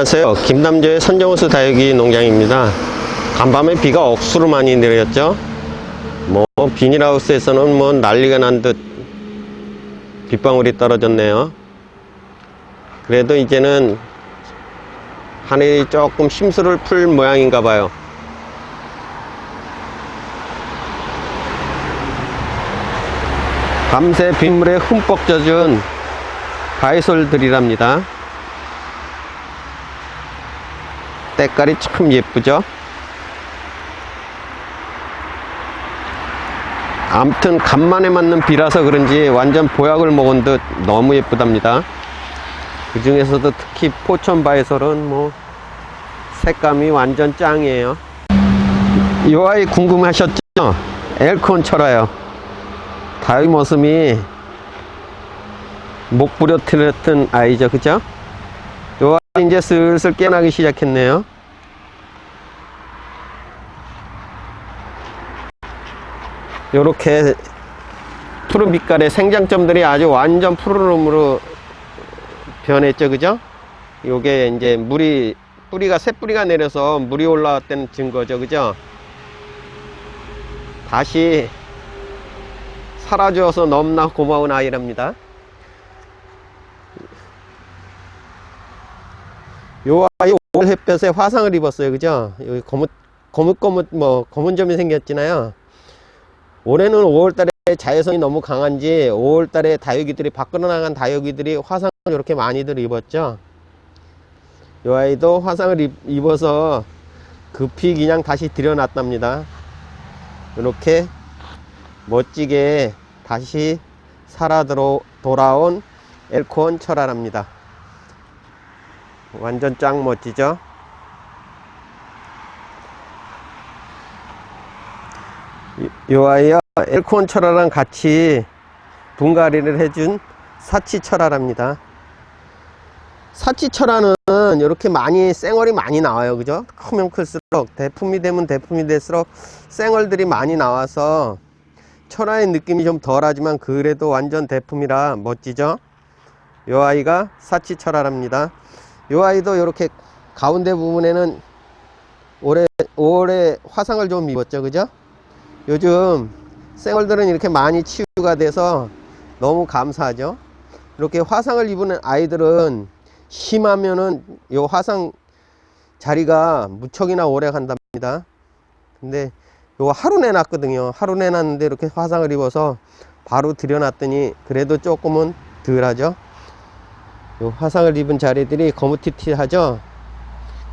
안녕하세요. 김남조의 선정호수 다육이 농장입니다. 간밤에 비가 억수로 많이 내렸죠. 뭐 비닐하우스에서는 뭐 난리가 난 듯 빗방울이 떨어졌네요. 그래도 이제는 하늘이 조금 심수를 풀 모양인가 봐요. 밤새 빗물에 흠뻑 젖은 바이솔들이랍니다. 때깔이 참 예쁘죠? 암튼 간만에 맞는 비라서 그런지 완전 보약을 먹은 듯 너무 예쁘답니다. 그 중에서도 특히 포천 바이솔은 뭐 색감이 완전 짱이에요. 이 아이 궁금하셨죠? 엘콘 철화요. 다육 모습이 목 부려뜨렸던 아이죠, 그죠? 이제 슬슬 깨나기 시작했네요. 요렇게 푸른 빛깔의 생장점들이 아주 완전 푸르름으로 변했죠, 그죠? 요게 이제 물이, 뿌리가, 새 뿌리가 내려서 물이 올라왔다는 증거죠, 그죠? 다시 살아주어서 너무나 고마운 아이랍니다. 요 아이 올 햇볕에 화상을 입었어요. 그죠? 여기 거뭇, 거뭇거뭇, 뭐, 검은 점이 생겼잖아요. 올해는 5월달에 자외선이 너무 강한지 5월달에 다육이들이 밖으로 나간 다육이들이 화상을 이렇게 많이들 입었죠. 요 아이도 화상을 입, 입어서 급히 그냥 다시 들여놨답니다. 이렇게 멋지게 다시 살아 돌아온 엘콘 철화랍니다. 완전 짱 멋지죠? 이- 요 아이요 엘콘 철화랑 같이 분갈이를 해준 사치 철화랍니다. 사치 철화는 이렇게 많이 쌩얼이 많이 나와요, 그죠? 크면 클수록 대품이 되면 대품이 될수록 쌩얼들이 많이 나와서 철화의 느낌이 좀 덜하지만 그래도 완전 대품이라 멋지죠? 요 아이가 사치 철화랍니다. 요 아이도 이렇게 가운데 부분에는 올해 5월에 화상을 좀 입었죠, 그죠? 요즘 쌩얼들은 이렇게 많이 치유가 돼서 너무 감사하죠. 이렇게 화상을 입은 아이들은 심하면은 요 화상 자리가 무척이나 오래 간답니다. 근데 요거 하루 내놨거든요. 하루 내놨는데 이렇게 화상을 입어서 바로 들여놨더니 그래도 조금은 덜하죠. 요 화상을 입은 자리들이 거무튀튀하죠.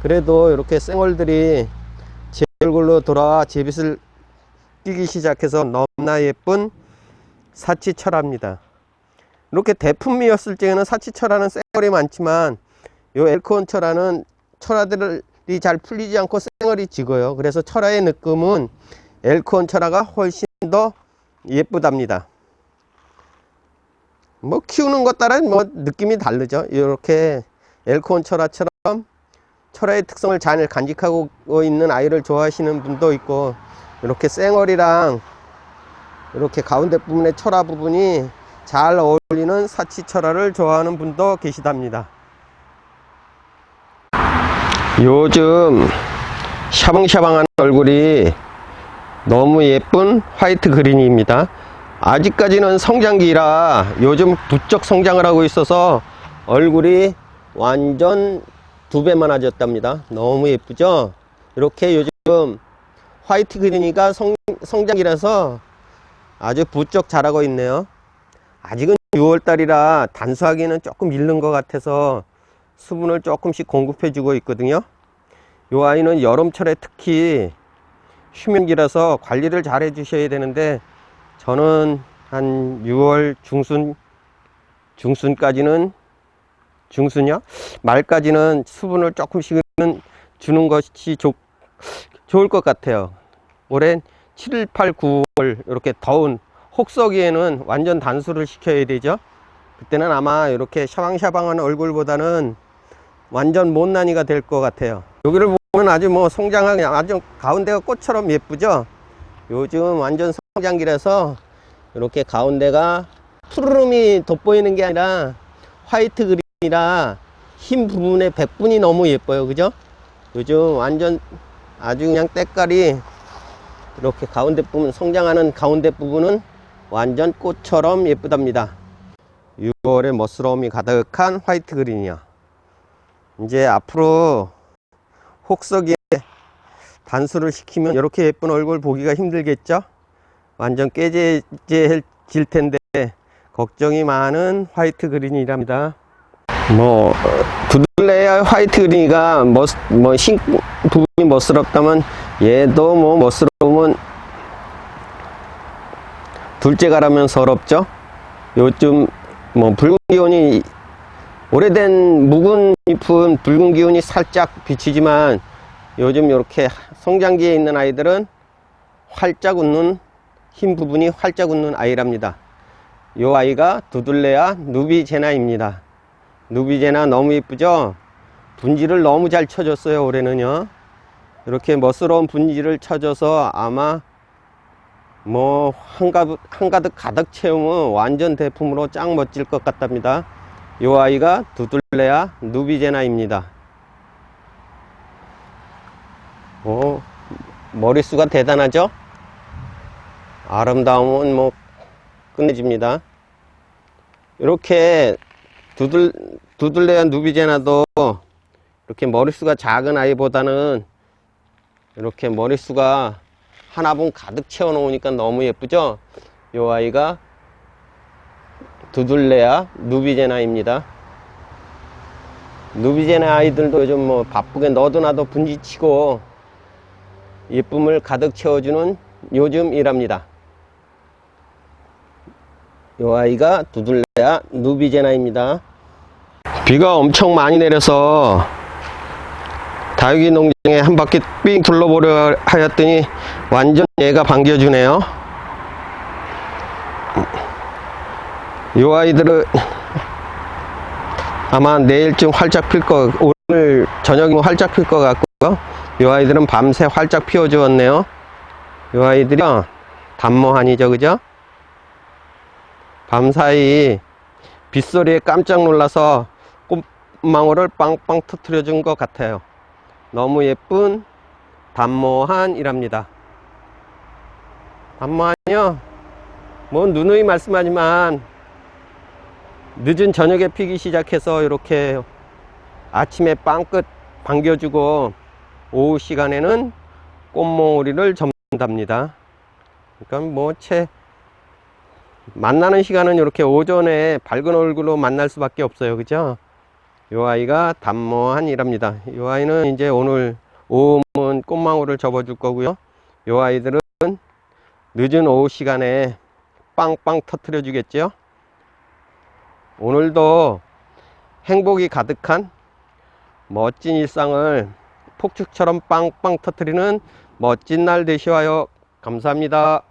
그래도 이렇게 쌩얼들이 제 얼굴로 돌아와 제빛을 띄기 시작해서 너무나 예쁜 사치철합니다. 이렇게 대품이었을 적에는 사치철화는 쌩얼이 많지만 요 엘코온 철화는 철화들이 잘 풀리지 않고 쌩얼이 지고요. 그래서 철화의 느낌은 엘코온 철화가 훨씬 더 예쁘답니다. 뭐 키우는 것 따라 뭐 느낌이 다르죠. 이렇게 엘코온 철화처럼 철화의 특성을 잘 간직하고 있는 아이를 좋아하시는 분도 있고 이렇게 쌩얼이랑 이렇게 가운데 부분의 철화 부분이 잘 어울리는 사치 철화를 좋아하는 분도 계시답니다. 요즘 샤방샤방한 얼굴이 너무 예쁜 화이트 그린입니다. 아직까지는 성장기라 요즘 부쩍 성장을 하고 있어서 얼굴이 완전 두 배 많아졌답니다. 너무 예쁘죠? 이렇게 요즘 화이트 그린이가 성, 성장기라서 아주 부쩍 자라고 있네요. 아직은 6월달이라 단수하기는 조금 잃는 것 같아서 수분을 조금씩 공급해 주고 있거든요. 이 아이는 여름철에 특히 휴면기라서 관리를 잘 해 주셔야 되는데 저는 한 6월 중순 중순까지는 중순이요? 말까지는 수분을 조금씩은 주는 것이 좋, 좋을 것 같아요. 올해 7, 8, 9월 이렇게 더운 혹서기에는 완전 단수를 시켜야 되죠. 그때는 아마 이렇게 샤방샤방한 얼굴보다는 완전 못난이가 될 것 같아요. 여기를 보면 아주 뭐 성장하게 아주 가운데가 꽃처럼 예쁘죠. 요즘 완전 성장기라서 이렇게 가운데가 푸르름이 돋보이는 게 아니라 화이트 그린이라 흰 부분의 백분이 너무 예뻐요. 그죠? 요즘 완전 아주 그냥 때깔이 이렇게 가운데 부분, 성장하는 가운데 부분은 완전 꽃처럼 예쁘답니다. 6월에 멋스러움이 가득한 화이트 그린이야. 이제 앞으로 혹서기에 단수를 시키면 이렇게 예쁜 얼굴 보기가 힘들겠죠? 완전 깨재질 텐데 걱정이 많은 화이트 그린이랍니다. 뭐 두들레야 화이트 그린이가 멋, 뭐흰 부분이 멋스럽다면 얘도 뭐 멋스러우면 둘째 가라면 서럽죠. 요즘 뭐 붉은 기운이 오래된 묵은 잎은 붉은 기운이 살짝 비치지만 요즘 이렇게 성장기에 있는 아이들은 활짝 웃는 흰 부분이 활짝 웃는 아이랍니다. 요 아이가 두들레아 누비제나입니다. 누비제나 너무 이쁘죠? 분지를 너무 잘 쳐줬어요 올해는요. 이렇게 멋스러운 분지를 쳐줘서 아마 뭐 한가득, 한가득 가득 채우면 완전 대품으로 짱 멋질 것 같답니다. 요 아이가 두들레아 누비제나입니다. 오, 머릿수가 대단하죠? 아름다움은 뭐 끝내줍니다. 이렇게 두들, 두들레아 누비제나도 이렇게 머릿수가 작은 아이보다는 이렇게 머릿수가 하나분 가득 채워 놓으니까 너무 예쁘죠? 요 아이가 두들레아 누비제나입니다. 누비제나 아이들도 요즘 뭐 바쁘게 너도 나도 분지치고 예쁨을 가득 채워주는 요즘이랍니다. 요 아이가 두들레아 누비제나입니다. 비가 엄청 많이 내려서 다육이 농장에 한 바퀴 삥 둘러보려 하였더니 완전 얘가 반겨주네요. 요 아이들은 아마 내일쯤 활짝 필 거, 오늘 저녁이면 활짝 필 것 같고요. 요 아이들은 밤새 활짝 피워 주었네요. 요 아이들이 단모한이죠, 그죠? 밤사이 빗소리에 깜짝 놀라서 꽃망울을 빵빵 터트려 준 것 같아요. 너무 예쁜 단모한이랍니다. 단모한이요? 뭐 누누이 말씀하지만 늦은 저녁에 피기 시작해서 이렇게 아침에 빵끝 반겨주고 오후 시간에는 꽃몽우리를 접는답니다. 그러니까 뭐채 만나는 시간은 이렇게 오전에 밝은 얼굴로 만날 수밖에 없어요. 그죠? 요 아이가 단모한이랍니다. 요 아이는 이제 오늘 오후면 꽃망울을 접어 줄 거고요. 요 아이들은 늦은 오후 시간에 빵빵 터트려 주겠죠. 오늘도 행복이 가득한 멋진 일상을 폭죽처럼 빵빵 터트리는 멋진 날 되시와요. 감사합니다.